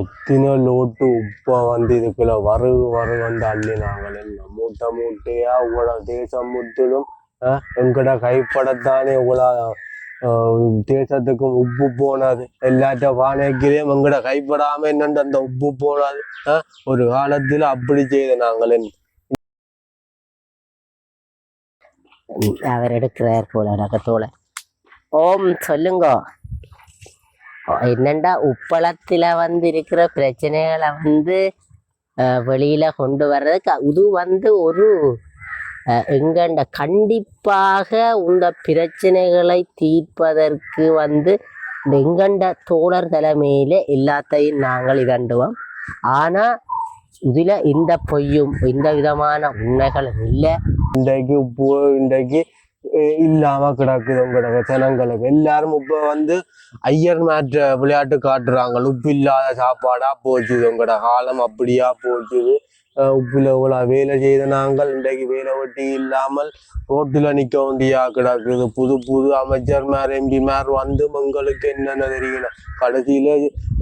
எத்தனை லோட்டு உப்பை வந்து இதுக்குள்ள வரவு வரவு வந்து அள்ளினாங்கள். என்ன மூட்டை மூட்டையா உங்களோட தேசம் முற்றிலும் எங்கட கைப்படத்தானே உங்களா தேசத்துக்கும் உப்பு போனாது. எல்லாத்த வானைக்கிலையும் எங்கட கைப்படாம என்னண்டு அந்த உப்பு போனாது. ஒரு காலத்துல அப்படி செய்த நாங்கள். அவர் எடுக்கிறார் போல ரகத்தோட ஓம் சொல்லுங்க. என்னண்டா உப்பளத்துல வந்து இருக்கிற பிரச்சனைகளை வந்து வெளியில் வெளியில கொண்டு வர்றதுக்கு இது வந்து ஒரு எங்கண்ட கண்டிப்பாக இந்த பிரச்சனைகளை தீர்ப்பதற்கு வந்து இந்த எங்கண்ட தோழர் தலைமையில எல்லாத்தையும் நாங்கள் இதண்டுவோம். ஆனா இதுல இந்த பொய்யும் இந்த விதமான உண்மைகளும் இல்லை. இன்றைக்கு உப்பு இன்றைக்கு இல்லாம கிடக்குது உங்களோட ஜனங்களுக்கு. எல்லாரும் இப்ப வந்து ஐயர் மேட்ற விளையாட்டு காட்டுறாங்க. உப்பு இல்லாத சாப்பாடா போச்சுது. உங்களோட காலம் அப்படியா போச்சுது. உப்புல இவ்வளவு வேலை செய்த நாங்கள் இன்றைக்கு வேலை வெட்டி இல்லாமல் ரோட்டில் நிக்க வேண்டியா கிடக்குது. புது புது அமைச்சர்மார் எம்பிமார் வந்து உங்களுக்கு என்னென்ன தெரியல கடைசியில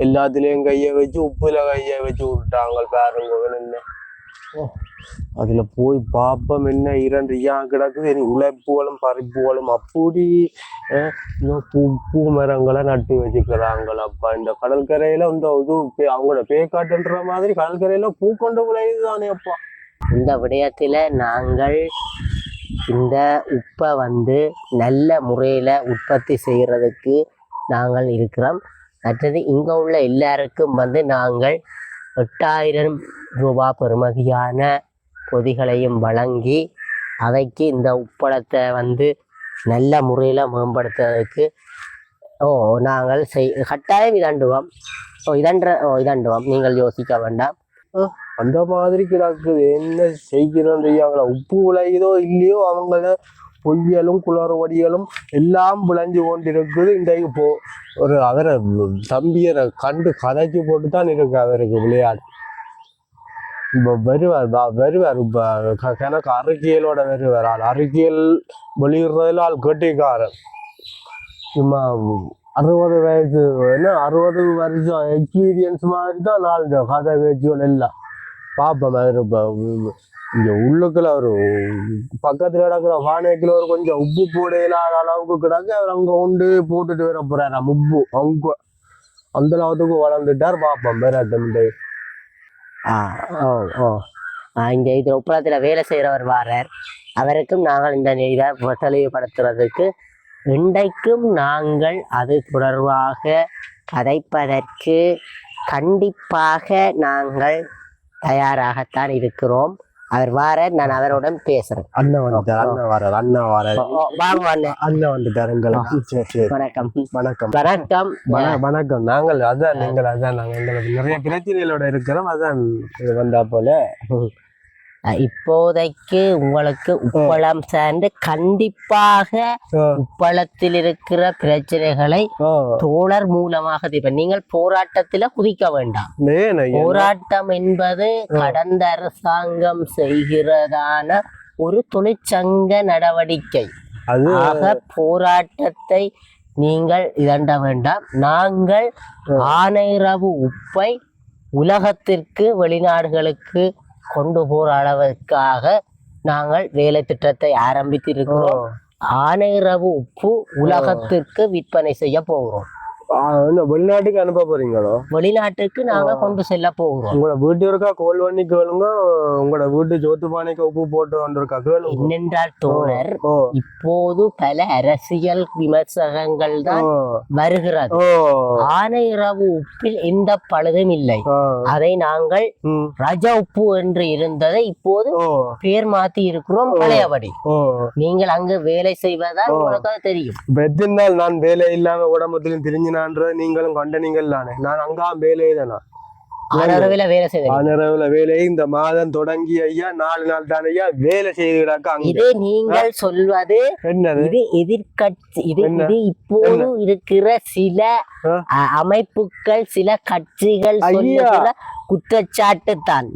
எல்லாத்துலேயும் கையை வச்சு உப்புல கையை வச்சு விட்டாங்க பாருங்க என்ன? அதுல போய் பாப்பம் என்ன இரண்டு ஐயா கிடக்குது இனி உழைப்புகளும் பறிப்புகளும் அப்படி பூ பூ மரங்களை நட்டு வச்சுக்கிறாங்களப்பா இந்த கடற்கரையில இந்த இது அவங்களோட பேக்காட்டுன்ற மாதிரி கடற்கரையில பூ கொண்டு விளையுது தானே அப்பா. இந்த விடயத்தில் நாங்கள் இந்த உப்பை வந்து நல்ல முறையில் உற்பத்தி செய்கிறதுக்கு நாங்கள் இருக்கிறோம். மற்றது இங்கே உள்ள எல்லாருக்கும் வந்து நாங்கள் எட்டாயிரம் ரூபாய் பெறுமதியான பொதிகளையும் வழங்கி அவைக்கு இந்த உப்பளத்தை வந்து நல்ல முறையில் மேம்படுத்துவதற்கு ஓ நாங்கள் செய் கட்டாயம் இதண்டுவோம். ஓ இதன்ற ஓ இதண்டுவோம். நீங்கள் யோசிக்க வேண்டாம். அந்த மாதிரி கிடக்குது. என்ன செய்கிறோம் செய்யாங்களா உப்பு விளையுதோ இல்லையோ அவங்கள பொய்யலும் குளறுபடிகளும் எல்லாம் விளைஞ்சு கொண்டிருக்குது. இன்றைக்கு போ ஒரு அவரை தம்பியரை கண்டு கதைச்சு போட்டு தான் இருக்கு அவருக்கு விளையாட்டு. வருவார் வருவார். இப்போ க- கணக்கு அறிக்கையலோட வருவார் ஆள். அறிக்கையல் வெளியிடுறதுல ஆள் கெட்டிக்காரன் சும்மா அறுபது வயசு என்ன அறுபது வருஷம் எக்ஸ்பீரியன்ஸ் மாதிரி தான் நாலு கதை பேச்சுகள் எல்லாம். பார்ப்போம் அவர் இப்போ இங்கே உள்ளுக்குள்ள ஒரு பக்கத்தில் கிடக்குற வானைக்குள்ள ஒரு கொஞ்சம் உப்பு போட இல்லாத அளவுக்கு கிடக்கு. அவர் அங்கே உண்டு போட்டுட்டு வர போகிறார் உப்பு. அவங்க அந்த அளவுக்கு வளர்ந்துட்டார். பார்ப்போம் பேராட்டம் ஆ ஓ ஓ. இங்கே இதில் உப்பளத்தில் வேலை செய்கிறவர் வாரர். அவருக்கும் நாங்கள் இந்த இதை தெளிவுபடுத்துறதுக்கு இன்றைக்கும் நாங்கள் அது தொடர்பாக கதைப்பதற்கு கண்டிப்பாக நாங்கள் தயாராகத்தான் இருக்கிறோம். அவர் வாரார் நான் அவருடன் பேசுறேன். அண்ணன் வந்துட்டார் அண்ணன் வரார் அண்ணன் வரார். வாங்க அண்ணே. அண்ணன் வந்துட்டார் எங்களுக்கு சரி சரி வணக்கம். வணக்கம். வணக்கம். வண- வணக்கம். நாங்கள் அதான் நீங்கள் அதான் நாங்கள் எங்களுக்கு நிறைய பிரச்சனைகளோட இருக்கிறோம் அதான் வந்தா போல. இப்போதைக்கு உங்களுக்கு உப்பளம் சார்ந்து கண்டிப்பாக உப்பளத்தில் இருக்கிற பிரச்சனைகளை. தோழர் மூலமாக தீர்ப்ப நீங்கள் போராட்டத்துல குதிக்க வேண்டாம்? போராட்டம் என்பது கடந்த அரசாங்கம் செய்கிறதான ஒரு தொழிற்சங்க நடவடிக்கை. ஆக போராட்டத்தை நீங்கள் இதண்ட வேண்டாம். நாங்கள் ஆனைரவு உப்பை உலகத்திற்கு வெளிநாடுகளுக்கு கொண்டு போற அளவுக்காக நாங்கள் வேலை திட்டத்தை ஆரம்பித்திருக்கிறோம். ஆனைரவு உப்பு உலகத்திற்கு விற்பனை செய்ய போகிறோம். வெளிநாட்டுக்கு அனுப்ப போறீங்களோ? வெளிநாட்டுக்கு நாங்க கொண்டு செல்ல போகிறோம் உங்களோட வீட்டு இருக்கா? கோல் பண்ணி கேளுங்க. உங்களோட வீட்டு ஜோத்து பானைக்கு உப்பு போட்டு வந்திருக்கா? கேளுங்க. என்னென்றால் தோழர் இப்போது பல அரசியல் விமர்சகங்கள் தான் வருகிறது. ஆனைரவு உப்பில் எந்த பழுதும் இல்லை. அதை நாங்கள் ரஜ உப்பு என்று இருந்ததை இப்போது பேர் மாத்தி இருக்கிறோம் பழையபடி. நீங்கள் அங்கு வேலை செய்வதால். உங்களுக்கு தெரியும். நான் வேலை இல்லாம உடம்புலையும் திரிஞ்சினான்றது நீங்களும் கண்டனீங்கள் தானே. நான் அங்கா வேலையே தானா ஆனரவில வேலை செய்த ஆனரவுல வேலை இந்த மாதம் தொடங்கி ஐயா நாலு நாள் தான் ஐயா வேலை அங்க. இது நீங்கள் சொல்வது என்னது? இது எதிர்கட்சி இது? இது இப்போது இருக்கிற சில அமைப்புகள் சில கட்சிகள் ஐயா. குற்றச்சாட்டு தான்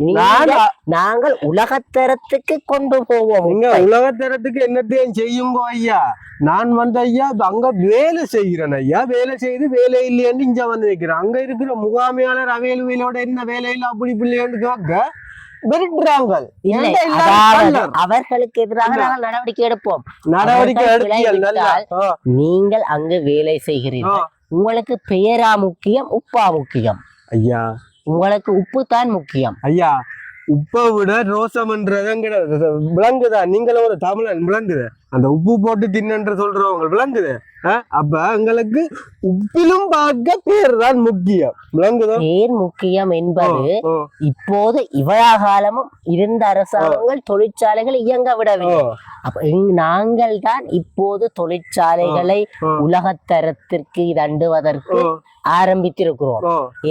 நாங்கள் உலகத்தரத்துக்கு கொண்டு போவோம் நீங்க. உலகத்தரத்துக்கு என்னத்தையும் செய்யுங்க ஐயா? நான் வந்து ஐயா அங்க வேலை செய்கிறேன் ஐயா. வேலை செய்து வேலை இல்லைன்னு இங்க வந்து நிக்கிறேன். அங்க இருக்கிற முகாமையாளர் அவையலுவையிலோட என்ன வேலையில அப்படி பிள்ளைன்னு கேட்க இல்லை? அவர்களுக்கு எதிராக நாங்கள் நடவடிக்கை எடுப்போம். நடவடிக்கை நீங்கள் அங்கு வேலை. செய்கிறீர்கள். உங்களுக்கு பெயரா முக்கியம் உப்பா முக்கியம். ஐயா உங்களுக்கு உப்பு தான் முக்கியம். ஐயா உப்பை விட ரோசம்ன்றதுங்கிற கிடையாது விளங்குதா? நீங்களும் ஒரு தமிழன் விளங்குது. அந்த உப்பு போட்டு தின்னன்ற சொல்றவங்க விளங்குது? அப்ப எங்களுக்கு உப்பிலும் பார்க்க பேர் தான் முக்கியம். விளங்குதோ? பேர் முக்கியம் என்பது இப்போது இவ்வளவு காலமும் இருந்த அரசாங்கங்கள் தொழிற்சாலைகள் இயங்க விடவில்லை. அப்ப நாங்கள் தான் இப்போது தொழிற்சாலைகளை உலகத்தரத்திற்கு இதண்டுவதற்கு ஓ, ஆரம்பித்திருக்கிறோம்.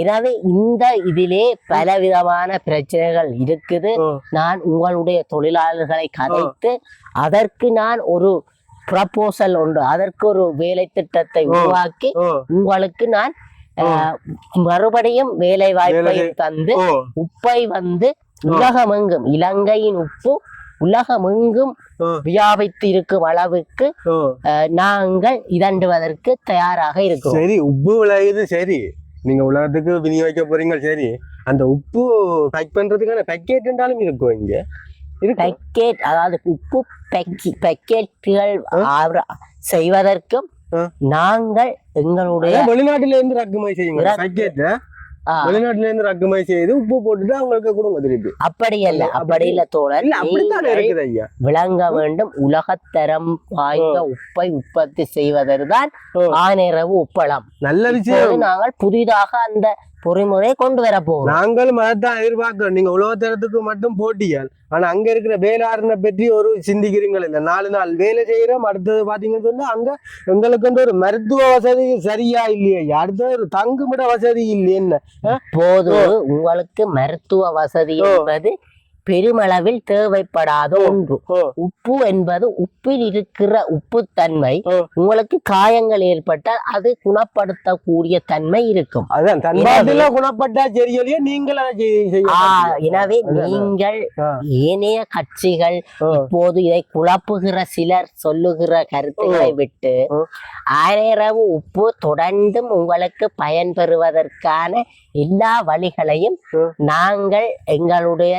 எனவே இந்த இதிலே பலவிதமான பிரச்சனைகள் இருக்குது. நான் உங்களுடைய தொழிலாளர்களை கதைத்து அதற்கு நான் ஒரு ப்ரப்போசல் உண்டு. அதற்கு ஒரு வேலை திட்டத்தை. உருவாக்கி உங்களுக்கு நான் மறுபடியும் வேலை வாய்ப்பை தந்து உப்பை வந்து உலகமெங்கும் இலங்கையின் உப்பு உலகமெங்கும் வியாபித்து இருக்கும் அளவுக்கு நாங்கள் இதண்டுவதற்கு தயாராக இருக்கிறோம். சரி உப்பு விளையுது சரி. நீங்க உலகத்துக்கு விநியோகிக்க போறீங்க சரி. அந்த உப்பு பேக் பண்றதுக்கான பேக்கெட்ன்றாலும் இருக்கும் இங்க. பேக்கெட் அதாவது உப்பு பேக்கி பேக்கெட்டுகள் செய்வதற்கும். நாங்கள் எங்களுடைய வெளிநாட்டுல இருந்து இறக்குமதி செய்யுங்க. வெளிநாட்டுல இருந்து இறக்குமதி செய்து உப்பு போட்டுட்டு அவங்களுக்கு கொடுங்க திருப்பி. அப்படி அல்ல அப்படி- இல்ல தோழர். இல்ல விளங்க வேண்டும். உலகத்தரம் வாய்ந்த உப்பை உற்பத்தி செய்வதுதான் ஓ. ஆனிரவு உப்பளம். நல்ல விஷயம். நாங்கள் புதிதாக அந்த பொறிமுறை கொண்டு வர போகிறோம் நாங்களும் அதைத்தான் எதிர்பார்க்கிறோம். நீங்க உலகத்தரத்துக்கு மட்டும் போட்டியால். ஆனா அங்க இருக்கிற வேளாண்மை பற்றி ஒரு சிந்திக்கிறீங்கள் இல்ல. நாலு நாள் வேலை செய்யறோம் அடுத்தது பாத்தீங்கன்னு சொன்னா அங்க எங்களுக்கு வந்து ஒரு மருத்துவ வசதி சரியா இல்லையா. அடுத்தது ஒரு தங்குமிட வசதி இல்லையே என்ன? இப்போது உங்களுக்கு மருத்துவ வசதி. என்பது பெருமளவில் தேவைப்படாத. ஒன்று உப்பு என்பது உப்பில் இருக்கிற உப்புத்தன்மை ஓ. உங்களுக்கு காயங்கள் ஏற்பட்டால் அது குணப்படுத்தக்கூடிய தன்மை இருக்கும் குணப்பட்டா நீங்கள். எனவே. நீங்கள். ஏனைய கட்சிகள் இப்போது இதை குழப்புகிற சிலர் சொல்லுகிற கருத்துக்களை விட்டு. ஆயிரவு உப்பு தொடர்ந்தும் உங்களுக்கு பயன்பெறுவதற்கான எல்லா வழிகளையும். நாங்கள் எங்களுடைய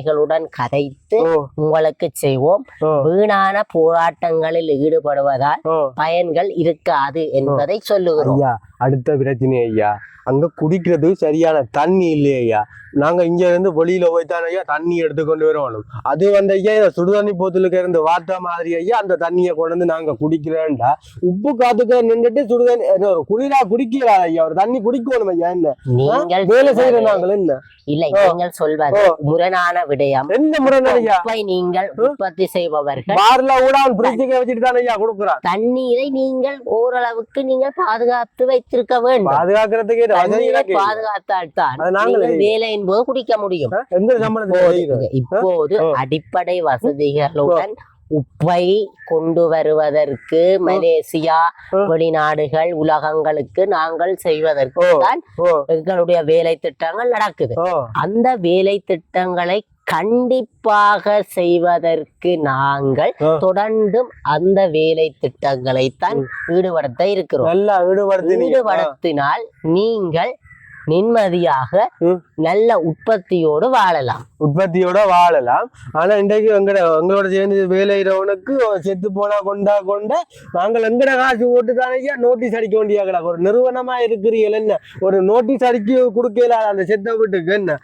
தலைமைகளுடன் கதைத்து உங்களுக்கு செய்வோம். வீணான போராட்டங்களில் ஈடுபடுவதால். பயன்கள் இருக்காது என்பதை சொல்லுகிறோம். அடுத்த பிரச்சனை ஐயா. அங்க குடிக்கிறது சரியான தண்ணி இல்லையா ஐயா. நாங்க இங்க இருந்து வெளியில போய் தானே ஐயா தண்ணி எடுத்து கொண்டு வரணும் அது வந்து ஐயா இந்த சுடுதண்ணி போத்தலுக்கு இருந்து வாத்த மாதிரி ஐயா அந்த தண்ணியை கொண்டு வந்து நாங்க குடிக்கிறேன்டா. உப்பு காத்துக்க நின்றுட்டு சுடுதண்ணி ஒரு குளிரா குடிக்கிறா ஐயா. ஒரு தண்ணி குடிக்கணும் ஐயா என்ன? நீங்கள் வேலை செய்யற நாங்கள் என்ன? இல்லை. நீங்கள் சொல்வது முரணான விடயம். என்ன முறை ஐயா? நீங்கள் உற்பத்தி செய்பவர்கள் பார்ல கூட அவன் பிரிட்ஜுக்கு வச்சுட்டு தானே ஐயா கொடுக்குறான். தண்ணீரை நீங்கள் ஓரளவுக்கு நீங்கள் பாதுகாத்து வைத்திருக்க வேண்டும். பாதுகாக்கிறதுக்கு தண்ணீரை. பாதுகாத்தால் தான் வேலையின் போது குடிக்க முடியும்? இப்போது. அடிப்படை வசதிகளுடன் உப்பை கொண்டு வருவதற்கு மலேசியா. வெளிநாடுகள் உலகங்களுக்கு நாங்கள் செய்வதற்கு. தான் எங்களுடைய வேலை திட்டங்கள் நடக்குது அந்த வேலை திட்டங்களை கண்டிப்பாக செய்வதற்கு நாங்கள். தொடர்ந்தும் அந்த வேலை திட்டங்களை தான் ஈடுபடுத்த இருக்கிறோம் ஈடுபடுத்தினால் நீங்கள் நிம்மதியாக. நல்ல உற்பத்தியோடு வாழலாம். உற்பத்தியோட வாழலாம். ஆனா இன்றைக்கு எங்கட எங்களோட சேர்ந்து வேலையிறவனுக்கு செத்து போனா கொண்டா கொண்டா நாங்கள் எங்கட காசு போட்டு தானே நோட்டீஸ் அடிக்க வேண்டிய கிடக்கு ஒரு நிறுவனமா இருக்கிறீர்கள் என்ன? ஒரு நோட்டீஸ் அடிக்க கொடுக்கல அந்த செத்த வீட்டுக்கு என்ன?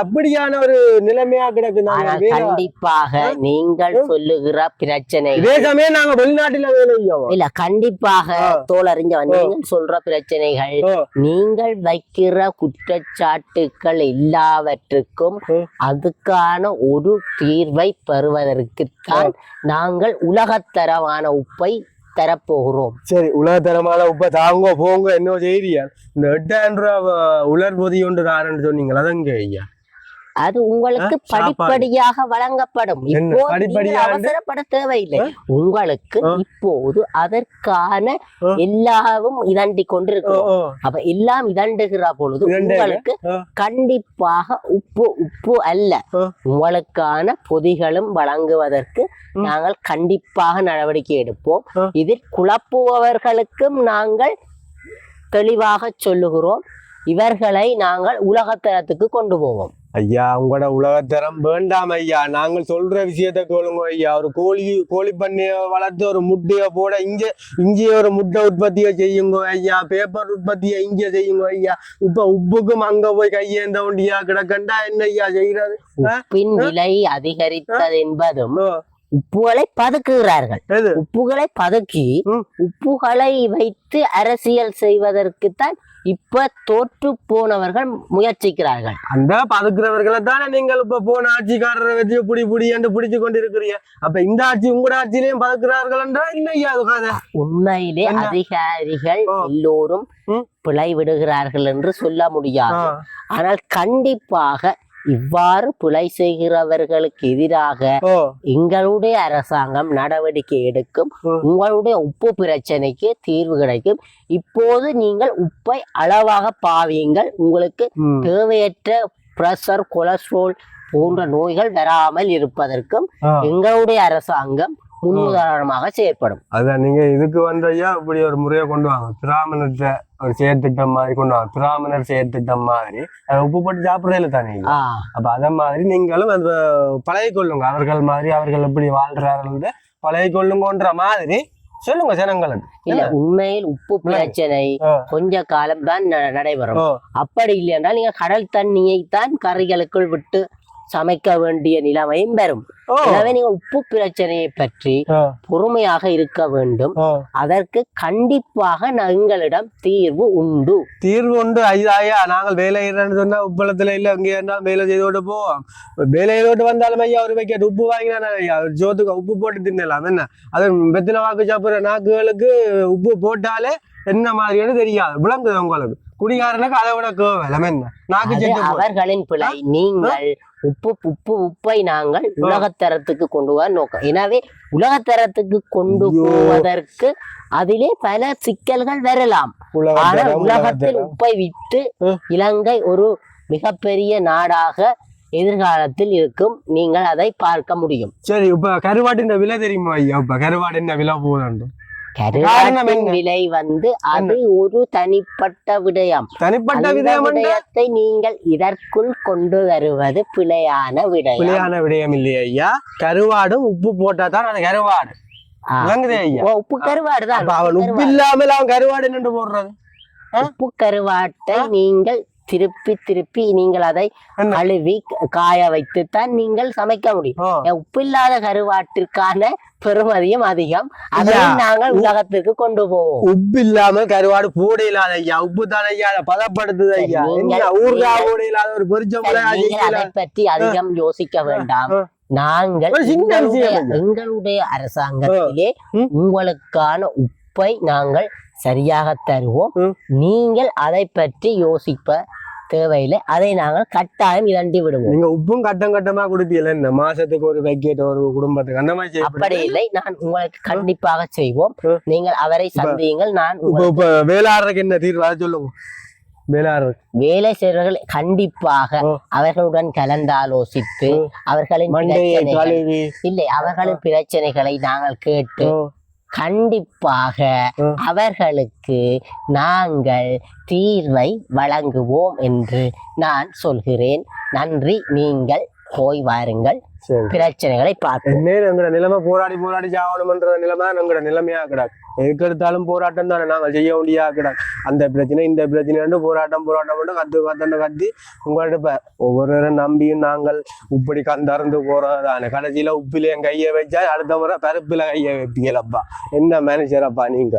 அப்படியான ஒரு நிலைமையா கிடக்கு. கண்டிப்பாக நீங்கள் சொல்லுகிற பிரச்சனை இதே சமயம் நாங்க வெளிநாட்டுல வேலை இல்ல கண்டிப்பாக ஆ. தோழறிஞ்சவன் நீங்கள் சொல்ற பிரச்சனைகள். நீங்கள் வைக்கிற குற்றச்சாட்டுக்கள் எல்லாவற்றுக்கும் ம். அதுக்கான ஒரு தீர்வை பெறுவதற்குத்தான் நாங்கள் உலகத்தரமான உப்பை தரப்போகிறோம். சரி உலகத்தரமான உப்ப தாங்க போங்க என்ன செய்தியா? இந்த எட்டாயிரம் ரூபா உலர் பொதி ஒன்று தாரன்னு சொன்னீங்களா அதங்க ஐயா? அது உங்களுக்கு. படிப்படியாக வழங்கப்படும் இப்போ அவசரப்பட தேவையில்லை உங்களுக்கு. இப்போது அதற்கான. எல்லாவும் இதண்டி கொண்டிருக்கிறோம் அப்ப எல்லாம் இதண்டுகிற பொழுது. உங்களுக்கு. கண்டிப்பாக உப்பு உப்பு அல்ல. உங்களுக்கான பொதிகளும் வழங்குவதற்கு. நாங்கள் கண்டிப்பாக நடவடிக்கை எடுப்போம். இதில் குழப்புபவர்களுக்கும் நாங்கள் தெளிவாக சொல்லுகிறோம் இவர்களை நாங்கள் உலகத்தரத்துக்கு கொண்டு போவோம் ஐயா உங்களோட உலகத்தரம் வேண்டாம் ஐயா. நாங்கள் சொல்ற விஷயத்த கேளுங்க ஐயா. ஒரு கோழி கோழி பண்ணைய வளர்த்து ஒரு முட்டைய போட இங்க இங்கே ஒரு முட்டை உற்பத்தியை செய்யுங்க ஐயா. பேப்பர் உற்பத்தியை இங்க செய்யுங்க ஐயா. இப்ப உப்புக்கும் அங்க போய் கையேந்த ஒண்டியா கிடக்கண்டா என்ன ஐயா செய்யறது? உப்பின் விலை அதிகரித்தது என்பதும் உப்புகளை பதுக்குகிறார்கள். உப்புகளை பதுக்கி. உப்புகளை வைத்து அரசியல் செய்வதற்குத்தான் இப்ப தோற்று போனவர்கள் முயற்சிக்கிறார்கள் அந்த பதுக்குறவர்களை தானே நீங்கள் இப்ப போன ஆட்சிக்காரரை வச்சு புடி புடி என்று பிடிச்சு கொண்டு இருக்கிறீங்க அப்ப இந்த ஆட்சி உங்களோட ஆட்சியிலையும் பதுக்குறார்கள் என்றா இல்லை ஐயா அது கதை உண்மையிலே? அதிகாரிகள். எல்லோரும். பிழை விடுகிறார்கள் என்று சொல்ல முடியாது ஆனால் கண்டிப்பாக இவ்வாறு பிழை செய்கிறவர்களுக்கு எதிராக எங்களுடைய அரசாங்கம் நடவடிக்கை எடுக்கும். உங்களுடைய உப்பு பிரச்சனைக்கு தீர்வு கிடைக்கும் இப்போது நீங்கள் உப்பை அளவாக பாவியுங்கள் உங்களுக்கு. தேவையற்ற பிரஷர் கொலஸ்ட்ரால் போன்ற நோய்கள் வராமல் இருப்பதற்கும். எங்களுடைய அரசாங்கம் முன்னுதாரணமாக செயற்படும் அதான் நீங்க இதுக்கு வந்து ஐயா இப்படி ஒரு முறையை கொண்டு வாங்க. பிராமணத்தை ஒரு செயற்திட்டம் மாதிரி கொண்டு வாங்க. பிராமணர் செயற்திட்டம் மாதிரி. அதை உப்பு போட்டு சாப்பிடறதில்ல தானே அப்ப அத மாதிரி நீங்களும் அந்த பழகி கொள்ளுங்க அவர்கள் மாதிரி அவர்கள் எப்படி வாழ்றார்கள் பழகி கொள்ளுங்கன்ற மாதிரி சொல்லுங்க ஜனங்களுக்கு. இல்ல உண்மையில் உப்பு பிரச்சனை. கொஞ்ச காலம் தான் நடைபெறும். அப்படி இல்லை என்றால் நீங்க கடல் தண்ணியை தான் கரைகளுக்குள் விட்டு சமைக்க வேண்டிய நிலைமையும் வரும். எனவே நீங்க உப்பு பிரச்சனையை பற்றி பொறுமையாக இருக்க வேண்டும். அதற்கு கண்டிப்பாக எங்களிடம் தீர்வு உண்டு. தீர்வு உண்டு. ஐயா நாங்கள் வேலை சொன்னா உப்பளத்துல இல்ல அங்கே இருந்தாலும் வேலை செய்தோட்டு போவோம். வேலை செய்தோட்டு வந்தாலும் ஐயா ஒரு வைக்க உப்பு வாங்கினா ஐயா? ஜோத்துக்கு உப்பு போட்டு தின்னலாம். என்ன? அது வெத்தின வாக்கு சாப்பிடுற நாக்குகளுக்கு உப்பு போட்டாலே என்ன மாதிரின்னு தெரியாது. விளங்குது உங்களுக்கு. குடிகாரனுக்கு அதை விட கேவலம். என்ன? நாக்கு. அவர்களின் பிழை. நீங்கள் உப்பு உப்பு உப்பை நாங்கள் உலகத்தரத்துக்கு கொண்டு வர நோக்கம். எனவே உலகத்தரத்துக்கு கொண்டு. போவதற்கு அதிலே பல சிக்கல்கள் வரலாம். ஆனால் உலகத்தில். உப்பை விட்டு. இலங்கை ஒரு மிகப்பெரிய நாடாக எதிர்காலத்தில் இருக்கும். நீங்கள் அதை பார்க்க முடியும். சரி இப்ப கருவாட்டின் விலை தெரியுமா ஐயா? இப்ப கருவாட்டின் விலை போகுது? காரணம் கருவாட்டின்? விலை வந்து அது ஒரு தனிப்பட்ட விடயம். தனிப்பட்ட விடயத்தை நீங்கள் இதற்குள் கொண்டு வருவது பிழையான விடயம். பிள்ளையான விடயம் இல்லையா ஐயா. கருவாடும் உப்பு போட்டா தான் அது கருவாடு. உப்பு கருவாடு தான். அப்ப அவன் உப்பு இல்லாமல் அவன் கருவாடு நின்று போடுறது? உப்பு கருவாட்டை நீங்கள் திருப்பி திருப்பி நீங்கள் அதை? கழுவி காய வைத்துத்தான் நீங்கள் சமைக்க முடியும். ஓ, ஏன் உப்பில்லாத கருவாட்டிற்கான பெறுமதியும் அதிகம். அதை நாங்கள் உலகத்திற்கு கொண்டு போவோம். உப்பு இல்லாமல் கருவாடு போட இல்லாத ஐயா உப்பு தானே ஐயா அதை பதப்படுத்துது ஐயா சரி, என்ன நீங்கள்- ஊர்கா நீங்கள்- போட இல்லாத ஒரு பொரிச்சம்பளை சரி, நீங்கள் அதை பற்றி அதிகம் யோசிக்க வேண்டாம். நாங்கள் எங்களுடைய அரசாங்கத்திலே. உங்களுக்கான உப்பை நாங்கள் சரியாக தருவோம். நீங்கள் அதை பற்றி யோசிப்ப தேவையில்லை. அதை நாங்கள் கட்டாயம் இதண்டி விடுவோம். நீங்க உப்பும் கட்டம் கட்டமா கொடுப்பீங்கல்ல என்ன? மாசத்துக்கு ஒரு பேக்கெட் ஒரு குடும்பத்துக்கு அந்த மாதிரி அப்படி. இல்லை. நான் உங்களுக்கு கண்டிப்பாக செய்வோம். நீங்கள் அவரை சந்தியுங்கள். நான் வேளாடுறதுக்கு என்ன தீர்வு? சொல்லுங்க. வேலை செய்வர்கள் கண்டிப்பாக. அவர்களுடன் கலந்தாலோசித்து. அவர்களின் இல்லை அவர்களின் பிரச்சனைகளை நாங்கள் கேட்டு கண்டிப்பாக. அவர்களுக்கு நாங்கள் தீர்வை வழங்குவோம் என்று நான் சொல்கிறேன். நன்றி. நீங்கள் போய் வாருங்கள். பிரச்சனைகளை பார்ப்போம். எங்கட நிலைமை போராடி போராடி சாவணும்ன்ற நிலைமை தான் எங்கட நிலைமையா கிடாக்கு. எதுக்கு எடுத்தாலும் போராட்டம் தானே நாங்கள் செய்ய வேண்டியா கிடாக்கு. அந்த பிரச்சனை இந்த பிரச்சனை போராட்டம் போராட்டம் மட்டும் கத்து கத்தண்டு கத்தி உங்கள்ட்ட இப்ப ஒவ்வொரு நம்பியும் நாங்கள் இப்படி கந்தறந்து போறதானே கடைசியில உப்பில என் கையை வச்சா அடுத்த முறை பருப்புல கையை வைப்பீங்களப்பா. என்ன மேனேஜரப்பா நீங்க?